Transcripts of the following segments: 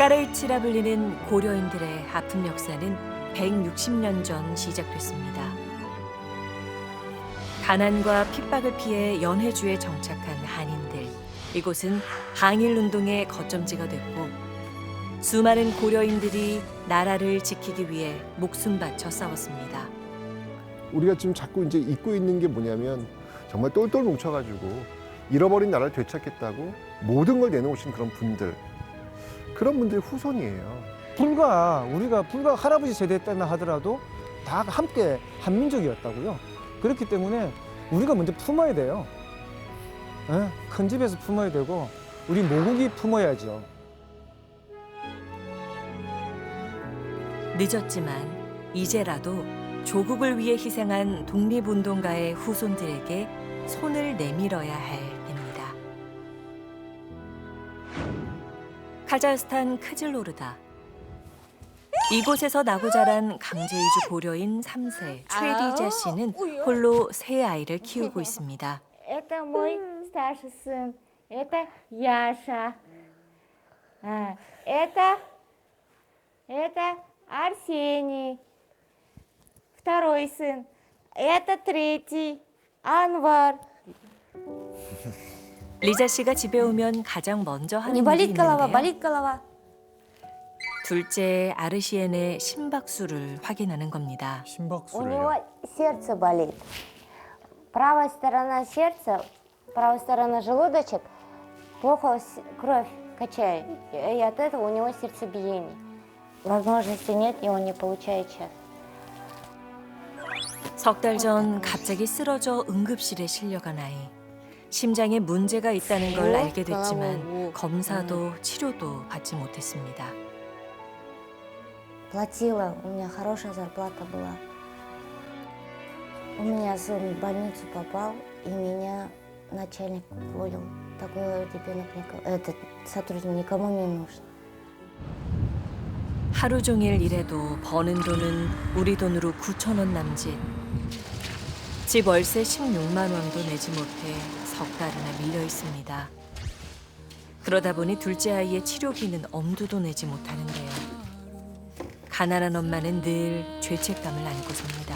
까레이치라 불리는 고려인들의 아픈 역사는 160년 전 시작됐습니다. 가난과 핍박을 피해 연해주에 정착한 한인들. 이곳은 항일 운동의 거점지가 됐고 수많은 고려인들이 나라를 지키기 위해 목숨 바쳐 싸웠습니다. 우리가 지금 자꾸 이제 잊고 있는 게 뭐냐면 정말 똘똘 뭉쳐가지고 잃어버린 나라를 되찾겠다고 모든 걸 내놓으신 그런 분들 그런 분들의 후손이에요. 불과 우리가 불과 할아버지 세대 때나 하더라도 다 함께 한민족이었다고요. 그렇기 때문에 우리가 먼저 품어야 돼요. 예? 큰 집에서 품어야 되고 우리 모국이 품어야죠. 늦었지만 이제라도 조국을 위해 희생한 독립운동가의 후손들에게 손을 내밀어야 할 카자흐스탄 크즐로르다. 이곳에서 나고 자란 강제이주 고려인 3세 최리자 씨는 홀로 세 아이를 키우고 있습니다. Это мой старший сын. Это Яша. А, это, это Арсений. Второй сын. Это третий. Анвар. 리자 씨가 집에 오면 가장 먼저 하는 Не 일이 болит голова, 있는데요. болит голова. 둘째 아르시엔의 심박수를 확인하는 겁니다. У 심박수를요. него сердце болит. Правая сторона сердца, правая сторона желудочек, плохо с- кровь качает. И от этого у него сердцебиение. Возможности нет, и он не получает сейчас. 석 달 전 갑자기 쓰러져 응급실에 실려간 아이. 심장에 문제가 있다는 걸 알게 됐지만 검사도 치료도 받지 못했습니다. Платила, у меня хорошая зарплата была. У меня сын в больницу попал, и меня начальник уволил. Такой ребенок, нико- этот сотрудник никому не нужен. 하루 종일 일해도 버는 돈은 우리 돈으로 9천 원 남짓. 집 월세 16만 원도 내지 못해 석 달이나 밀려 있습니다. 그러다 보니 둘째 아이의 치료비는 엄두도 내지 못하는데요. 가난한 엄마는 늘 죄책감을 안고 삽니다.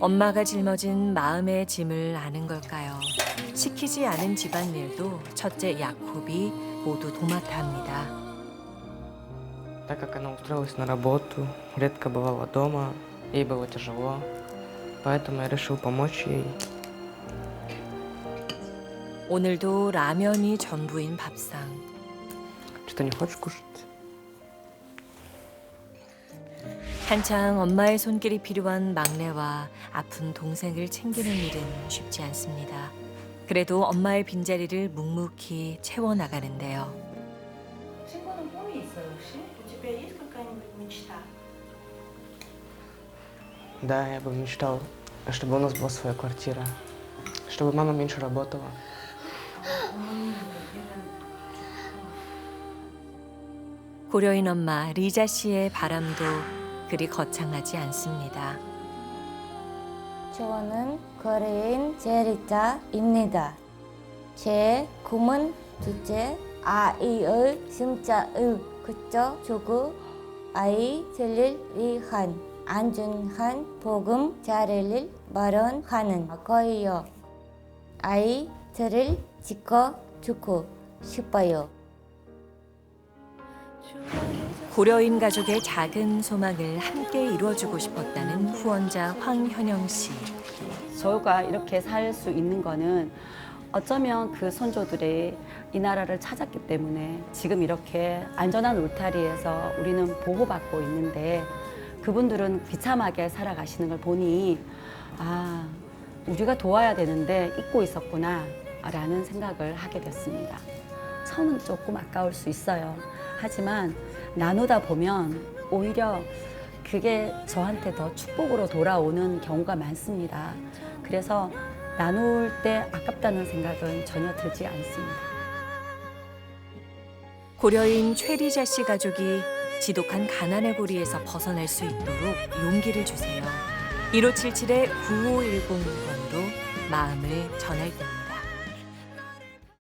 엄마가 짊어진 마음의 짐을 아는 걸까요? 시키지 않은 집안일도 첫째 야콥이 모두 도맡아 합니다. Так как она устроилась на работу, редко бывала дома, ей было тяжело, поэтому я решил помочь ей. 오늘도 라면이 전부인 밥상. Что, не хочешь кушать? 한창 엄마의 손길이 필요한 막내와 아픈 동생을 챙기는 일은 쉽지 않습니다. 그래도 엄마의 빈자리를 묵묵히 채워나가는데요. 친구는 꿈이 있어요 혹시? У тебя есть какая-нибудь мечта? Да, я бы мечтал, чтобы у нас была своя квартира, чтобы мама меньше работала. 고려인 엄마 리자 씨의 바람도 그리 거창하지 않습니다. 저는 거래인 제리자입니다. 제 꿈은 둘째 아이의 심장을 그쳐 주고 아이들을 위한 안전한 복음 자리를 마련하는 거예요. 아이들을 지켜주고 싶어요. 고려인 가족의 작은 소망을 함께 이루어주고 싶었다는 후원자 황현영 씨. 저가 이렇게 살 수 있는 거는 어쩌면 그 선조들이 이 나라를 찾았기 때문에 지금 이렇게 안전한 울타리에서 우리는 보호받고 있는데 그분들은 비참하게 살아가시는 걸 보니 아, 우리가 도와야 되는데 잊고 있었구나 라는 생각을 하게 됐습니다. 처음은 조금 아까울 수 있어요. 하지만 나누다 보면 오히려 그게 저한테 더 축복으로 돌아오는 경우가 많습니다. 그래서 나눌 때 아깝다는 생각은 전혀 들지 않습니다. 고려인 최리자 씨 가족이 지독한 가난의 고리에서 벗어날 수 있도록 용기를 주세요. 1577-9510번으로 마음을 전할 때입니다.